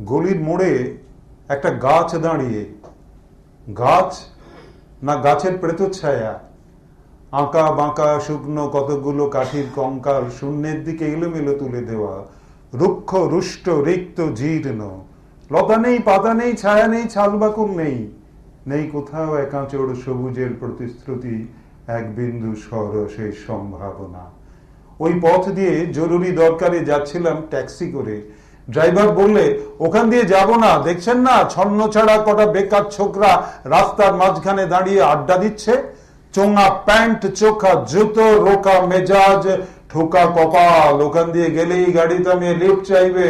গলির মোড়ে একটা গাছ দাঁড়িয়ে। গাছ না গাছের প্রেতচ্ছায়া আঁকা বাঁকা শুকনো কতগুলো কাঠির কঙ্কাল শূন্যের দিকে এলোমেলো তুলে দেওয়া। রুক্ষ, রুষ্ট, রিক্ত, জীর্ণ। লতা নেই, পাতা নেই, ছায়া নেই ছালবাকুল নেই। নেই কোথাও একাঁচড় সবুজের প্রতিশ্রুতি, এক বিন্দু সরসের সম্ভাবনা। ওই পথ দিয়ে জরুরি দরকারে যাচ্ছিলাম ট্যাক্সি করে। ড্রাইভার বললে, ওখান দিয়ে যাব না, দেখছেন না? ছন্ন ছাড়া কটা বেকার ছোকরা রাস্তার মাঝখানে দাঁড়িয়ে আড্ডা দিচ্ছে। চোঙা প্যান্ট, চোখা জুতো, রোকা মেজাজ, ঠোকা কপাল, ওখান দিয়ে গেলেই গাড়ি থামিয়ে লিফট চাইবে।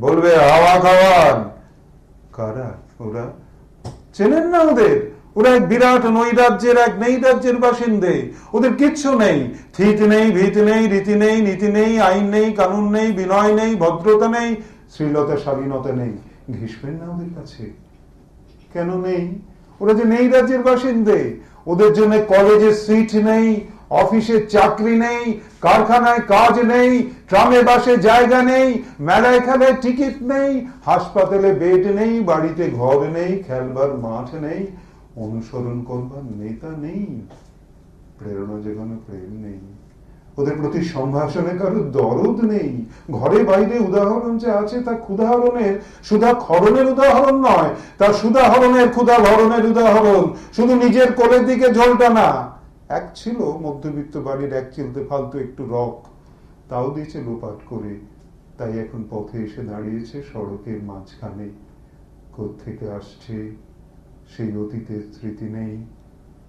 বলবে হাওয়া খাওয়ান কারা? ওরা? চেনেন না ওদের? ওরা এক বিরাট নৈরাজ্যের, এক নেই রাজ্যের বাসিন্দে। ওদের কিচ্ছু নেই। থিত নেই, ভীত নেই, রীতি নেই, নীতি নেই, আইন নেই, কানুন নেই, বিনয় নেই, ভদ্রতা নেই শ্রীলতা শালীনতা নেই। ঘিসবেন না ওদের কাছে? কেন নেই? ওরা যে নেই রাজ্যের বাসিন্দে। ওদের জন্য কলেজে সিট নেই, অফিসে চাকরি নেই, কারখানায় কাজ নেই, ট্রামে বাসে জায়গা নেই, মেলায় খেলায় টিকিট নেই, হাসপাতালে বেড নেই, বাড়িতে ঘর নেই, খেলবার মাঠ নেই। অনুসরণ করবার নেতা নেই, প্রেরণা যেখানে প্রেম নেই। ওদের প্রতি সম্ভাষণে কারও দরদ নেই। ঘরে বাইরে উদাহরণ যে আছে তা ক্ষুদাহরণের সুধা খরণের উদাহরণ নয়, তা সুদাহরণের ক্ষুধা ভরণের উদাহরণ। শুধু নিজের কোলের দিকে ঝোলটা না। এক ছিল মধ্যবিত্ত বাড়ির এক চিলতে ফালতু একটু রক, তাও দিয়েছে লোপাট করে। তাই এখন পথে এসে দাঁড়িয়েছে সড়কের মাঝখানে। থেকে আসছে? সেই অতীতের স্মৃতি নেই।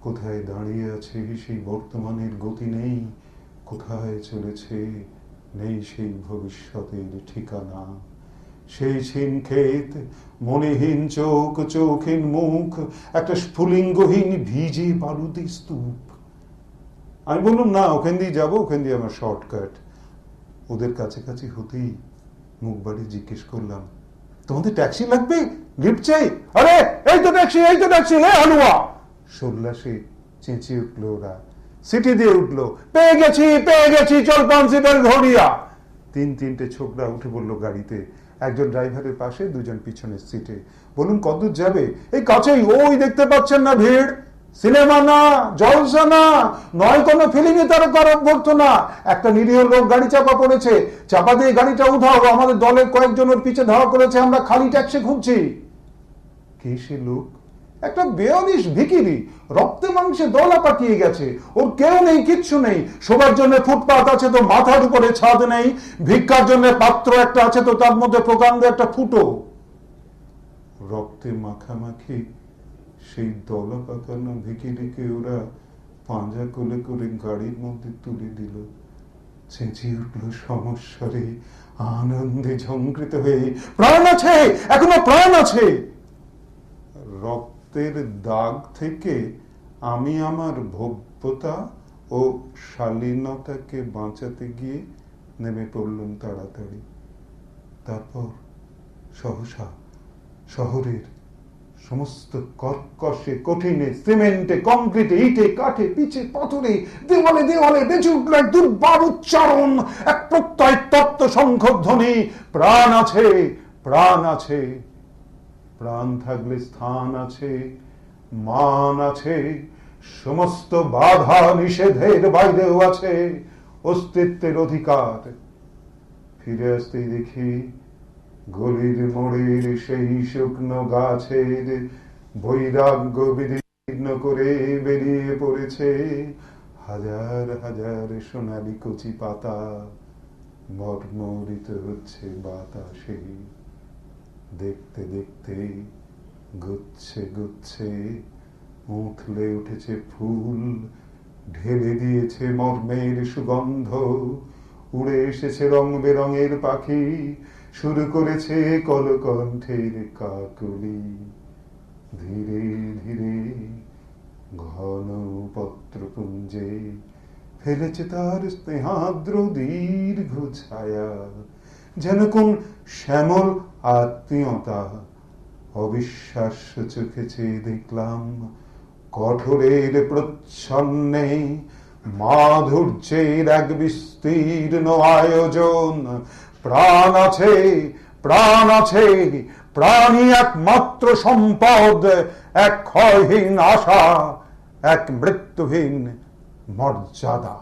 কোথায় দাঁড়িয়ে আছে সেই বর্তমানের গতি নেই। কোথায় চলেছে নেই সেই ভবিষ্যতের ঠিকানা। সেই ক্ষেত, মনেহীন চোখ চোখহীন মুখ, একটা স্ফুলিঙ্গহীন ভিজে বারুদি স্তূপ। আমি বললাম, না, ওখান দিয়ে যাব, ওখান দিয়ে আমার শর্টকাট ওদের কাছাকাছি হতেই মুখ বাড়ি জিজ্ঞেস করলাম তোমাদের ট্যাক্সি লাগবে? লিফট চাই? আরে, এই তো ট্যাক্সি, এই তো ট্যাক্সি হে হালুয়া! সল্লাসে চেঁচিয়ে উঠল ওরা। সিটি দিয়ে উঠল, পেয়ে গেছি পেয়ে গেছি, চল পাঁচ সিটার ঘড়িয়া তিন তিনটে ছোকরা উঠে বলল গাড়িতে, একজন ড্রাইভারের পাশে, দুজন পিছনের সিটে। বলুন, কতদূর যাবে? এই কাছেই, ওই দেখতে পাচ্ছেন না ভিড়! সিনেমা না, জলসা না নয় কোনো ফিলিংয়ে তারা করা বলতো না। একটা নিরীহ লোক গাড়ি চাপা পড়েছে। চাপা দিয়ে গাড়িটা উঠাও আমাদের দলের কয়েকজনের পিছে ধাওয়া করেছে, আমরা খালি ট্যাক্সি খুঁজছি কে সে লোক? একটা বেয়ালিশ ভিকিরি, রক্তে মাংসে দলা পাকিয়ে গেছে। ওর কেউ নেই, কিচ্ছু নেই। শোবার জন্য ফুটপাত আছে তো মাথার উপরে ছাদ নেই। ভিক্ষার জন্য পাত্র একটা আছে তো তার মধ্যে প্রকাণ্ড একটা ফুটো। রক্তে মাখামাখি সেই দলা পাকানো ভিকিরিকে ওরা পাঁজা কোলে করে গাড়ির মধ্যে তুলে দিল। চেঁচিয়ে উঠল সমস্যারে আনন্দে ঝঙ্কৃত হয়ে, প্রাণ আছে, এখনও প্রাণ আছে! রক্তের দাগ থেকে আমি আমার ভব্যতা ও শালীনতাকে বাঁচাতে গিয়ে নেমে পড়লাম তাড়াতাড়ি। তারপর সহসা শহরের সমস্ত কর্কশে, কঠিনে, সিমেন্টে, কংক্রিটে, ইটে, কাঠে পিছে পাথরে, দেওয়ালে দেওয়ালে বেঁচে উঠল এক দুর্বার উচ্চারণ। এক প্রত্যয় তত্ত্ব শঙ্খধ্বনি প্রাণ আছে প্রাণ আছে, প্রাণ থাকলে স্থান আছে, মান আছে, সমস্ত বাধা নিষেধের বাইরেও আছে, অস্তিত্বের অধিকার। ফিরে আসতেই দেখি গলির মোড়ের সেই শুকনো গাছের বৈরাগ্য বিদীর্ণ করে বেরিয়ে পড়েছে হাজার হাজার সোনালি কচি পাতা। মর্মরিত হচ্ছে বাতাসে। দেখতে দেখতে গুচ্ছে গুচ্ছে উঠলে উঠেছে ফুল, ঢেলে দিয়েছে মর্মের সুগন্ধ, উড়ে এসেছে রং বেরঙের পাখি। শুরু করেছে কলকণ্ঠের কাকলি। ধীরে ধীরে ঘন পত্রপুঞ্জে ফেলেছে তার স্নেহাদ্র দীর্ঘ ছায়া। যেন কোন শ্যামল আত্মীয়তা অবিশ্বাস্য চোখেছে দেখলাম কঠোরের প্রচ্ছন্নে মাধুর্যের এক বিস্তীর্ণ আয়োজন প্রাণ আছে প্রাণ আছে প্রাণী একমাত্র সম্পদ এক ক্ষয়হীন আশা এক মৃত্যুহীন মর্যাদা।